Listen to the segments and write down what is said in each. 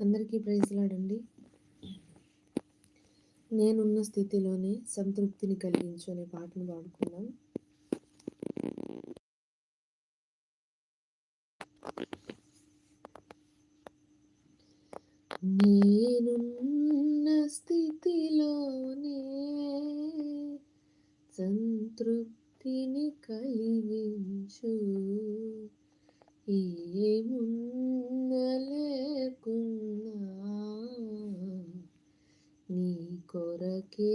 అందరికీ ప్రైజ్లాడండి నేనున్న స్థితిలోనే సంతృప్తిని కలిగించు అనే పాటను పాడుకున్నాం నేనున్న స్థితిలోనే సంతృప్తిని కలిగించు. ఏమున్న లేకున్నా నీ కొరకే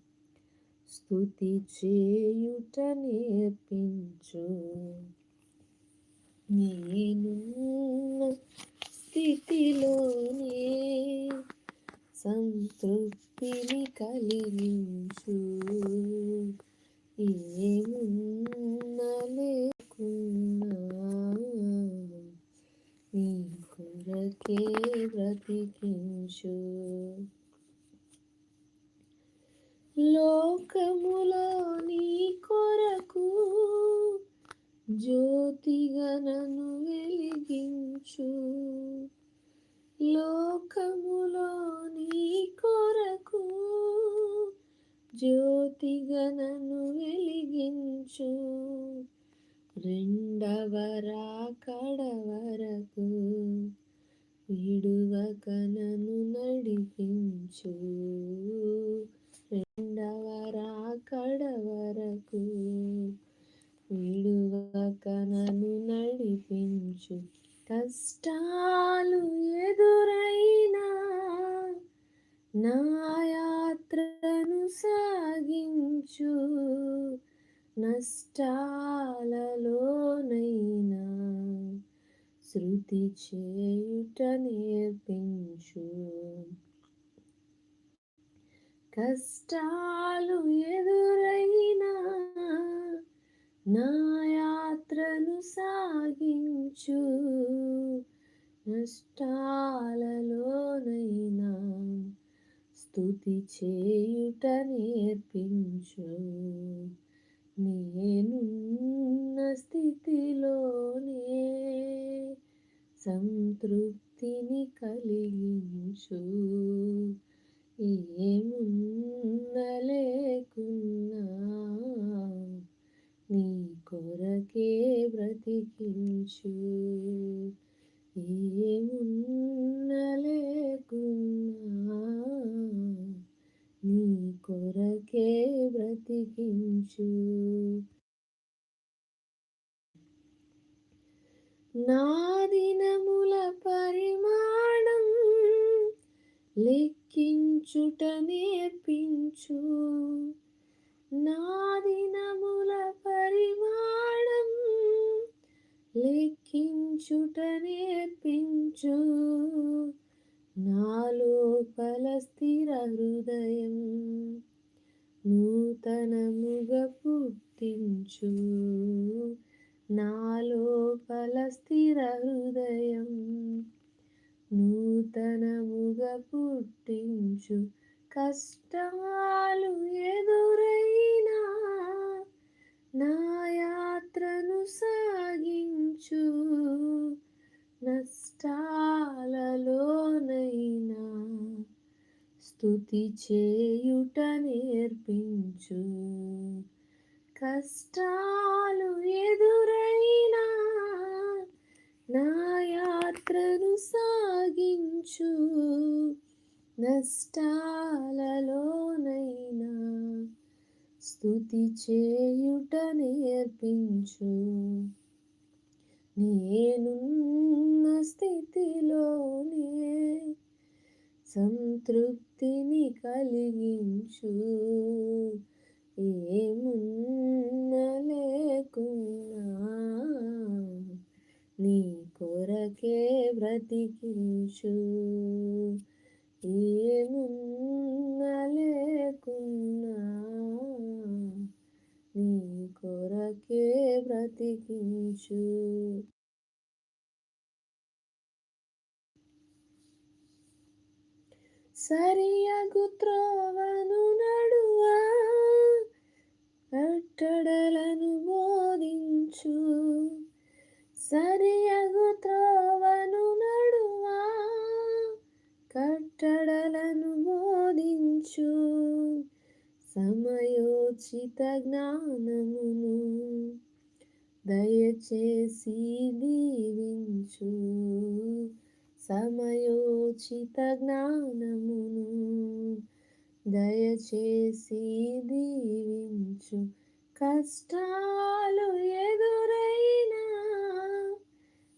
స్థుతి చేయుట నేర్పించు. నేను స్థితిలోనే సంతృప్తిని కలిగించు ఏమున్న లేకున్నా నీ కొరకే బ్రతికించు లోకములో నీ కొరకు జ్యోతిగా నన్ను వెలిగించు లోకములో నీ కొరకు జ్యోతిగనను వెలిగించు. రెండవ రాకడ వరకు విడువక నన్ను నడిపించు. రెండవ రాకడ వరకు విడువక నన్ను నడిపించు. కష్ట శృతి చేయుట నేర్పించు కష్టాలు ఎదురైనా నా యాత్రను సాగించు. నష్టాలలోనైనా స్థుతి చేయుట నేర్పించు నేనున్న స్థితిలోనే సంతృప్తిని కలిగించు ఏ లెక్కించుట నేర్పించు. నా దినముల పరిమాణం లెక్కించుట నేర్పించు. నాలోపల స్థిర హృదయం నూతనముగా పుట్టించు. నాలోపల స్థిర హృదయం నూతనముగా పుట్టించు. కష్టాలు ఎదురైనా నా యాత్రను సాగించు. నష్టాలలోనైనా స్థుతి చేయుట నేర్పించు. కష్టాలు నష్టాలలోనైనా స్థుతి చేయుట నేర్పించు. నేనున్న స్థితిలోనే సంతృప్తిని కలిగించు. ఏమున్న లేకున్నా నీ కొరకే బ్రతికించు. ఏమున్న నీ కొరకే బ్రతికించు. సరియగు త్రోవను నడువా? కట్టడలను బోధించు సరియగు త్రోవను నడు కట్టడలను బోధించు సమయోచిత జ్ఞానమును దయచేసి దీవించు. సమయోచిత జ్ఞానమును దయచేసి దీవించు. కష్టాలు ఎదురైనా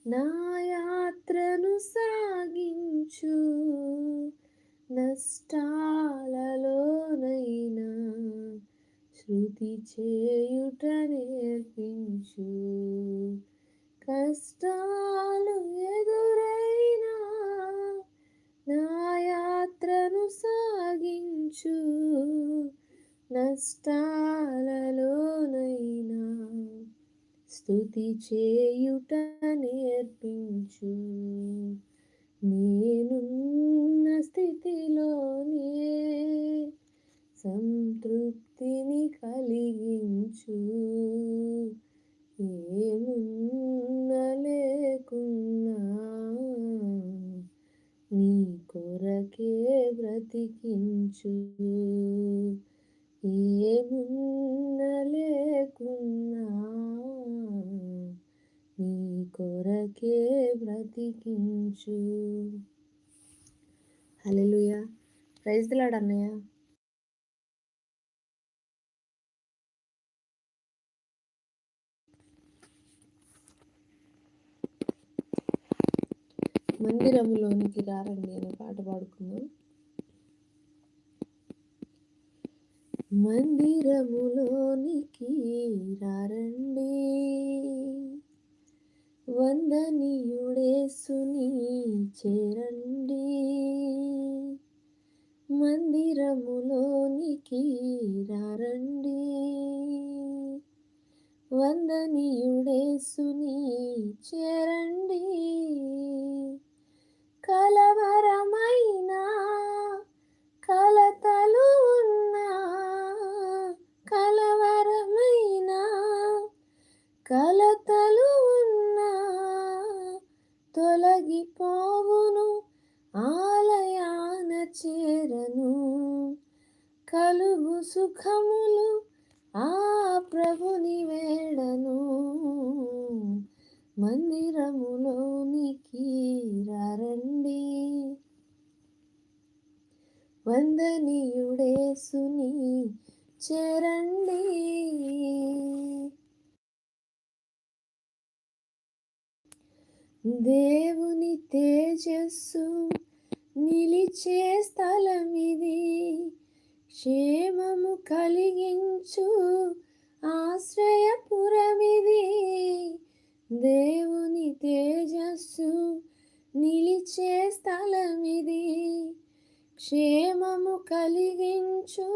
నా యాత్రను సాగించు. నష్టాలలోనైనా శృతి చేయుట నేర్పించు. కష్టాలు ఎదురైనా నా యాత్రను సాగించు. నష్టాలలోనైనా స్థుతి చేయుట నేర్పించు. నేనున్న స్థితిలోనే సంతృప్తిని కలిగించు. ఏమున్న లేకున్నా నీ కొరకే బ్రతికి బ్రతికించు హల్లెలూయా. ప్రైజ్ లాడ్ అన్నయ్య. మందిరంలోనికి రారండి అనే పాట పాడుకుందాం. మందిరములోనికి రారండి. వందనీయుడేసుని చేరండి. మందిరములోనికి రారండి. వందనీయుడేసుని చేరండి. కలవరమైన కలతలు ఉన్న వందనీయుడేసుని చరండి దేవుని తేజస్సు నిలిచే స్థలమిది. క్షేమము కలిగించు ఆశ్రయపురమిది. దేవుని తేజస్సు నిలిచే స్థలమిది. క్షేమము కలిగించు.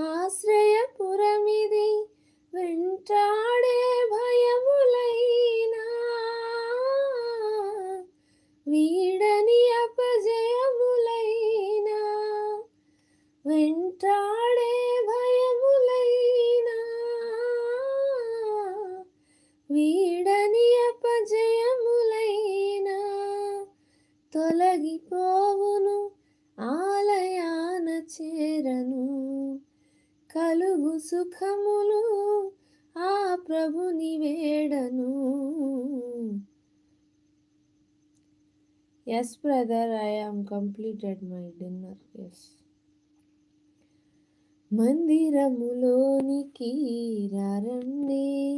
ఆశ్రయపురమిది వెంటాడే భయములైనా. వీడని అపజయములైనా. వెంటాడే భయములైనా. వీడని అపజయములైనా. తొలగిపో సుఖములు ఆ ప్రభుని వేడను. Yes brother I am completed my dinner yes మందిరములోనికి రండి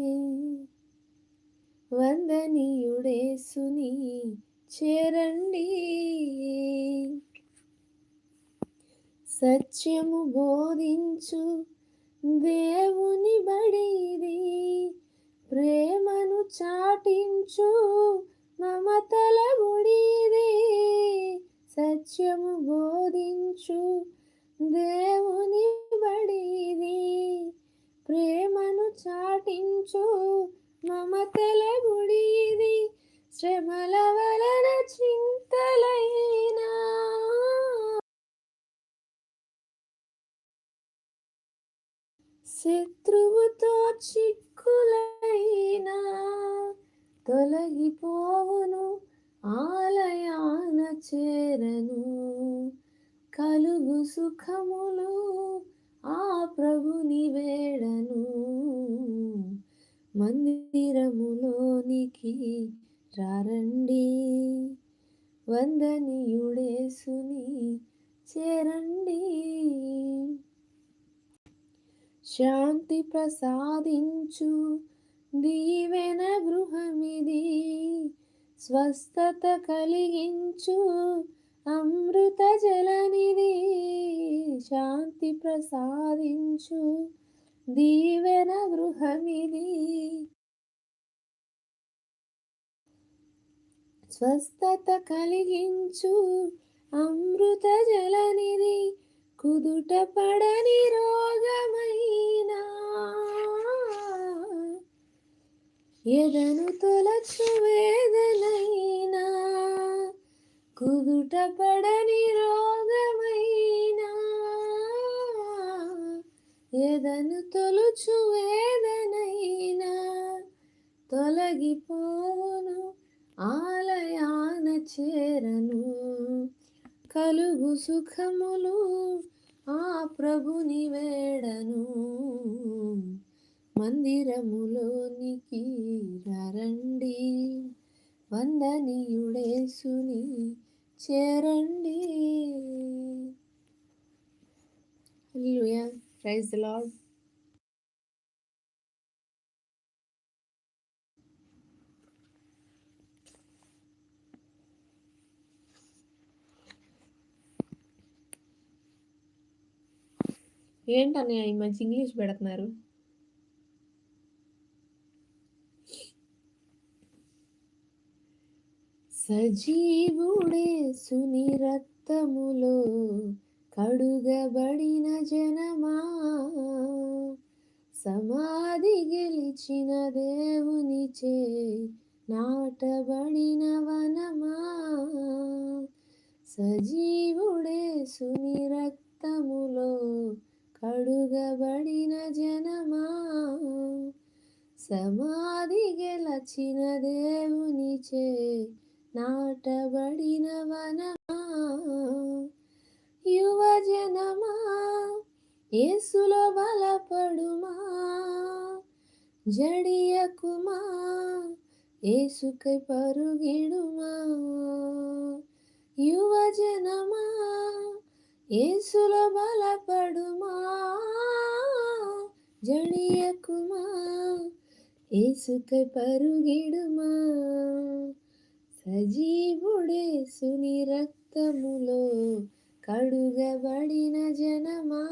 వందనీయుడేసుని చేరండి. సత్యము బోధించు దేవుని బడిది ప్రేమను చాటించు మమతల గుడిది సత్యము బోధించు. దే చేరను. కలుగు సుఖములు ఆ ప్రభుని వేడను. మందిరములోనికి రారండి. వందనీయుడేసుని చేరండి. శాంతి ప్రసాదించు దీవెన గృహమిది. స్వస్థత కలిగించు. అమృత జలనిధి శాంతి ప్రసాదించు. దీవెన గృహమిది. స్వస్థత కలిగించు. అమృత జలనిధి కుదుట పడని రోగమైనా. ఎదను తొలచు వేదనైనా కుదుట పడని రోగమైనా. ఎదను తొలుచు వేదనైనా తొలగిపోను ఆలయాన చేరను. కలుగు సుఖములు ఆ ప్రభుని మందిరములోనికి రండి వందనీయుడేసుని చేరండి. ప్రైజ్ లాడ్ ఏంటన్నయ్య ఈ మంచి ఇంగ్లీష్ పెడుతున్నారు? సజీవుడే సుని రక్తములో కడుగబడిన జనమా. సమాధి గెలిచిన దేవునిచే నాటబడిన వనమా. సజీవుడే సుని రక్తములో కడుగబడిన జనమా. సమాధి గెలచిన దేవునిచే నాటబడిన వనమా యువజనమా యేసులో బలపడుమా? జడియకుమా ఏసుకై పరుగిడుమా? యువజనమా ఏసులో బలపడుమా? జడియకుమా ఏసుకై పరుగిడుమా? సజీవుడే సుని రక్తములో కడుగబడిన జనమా?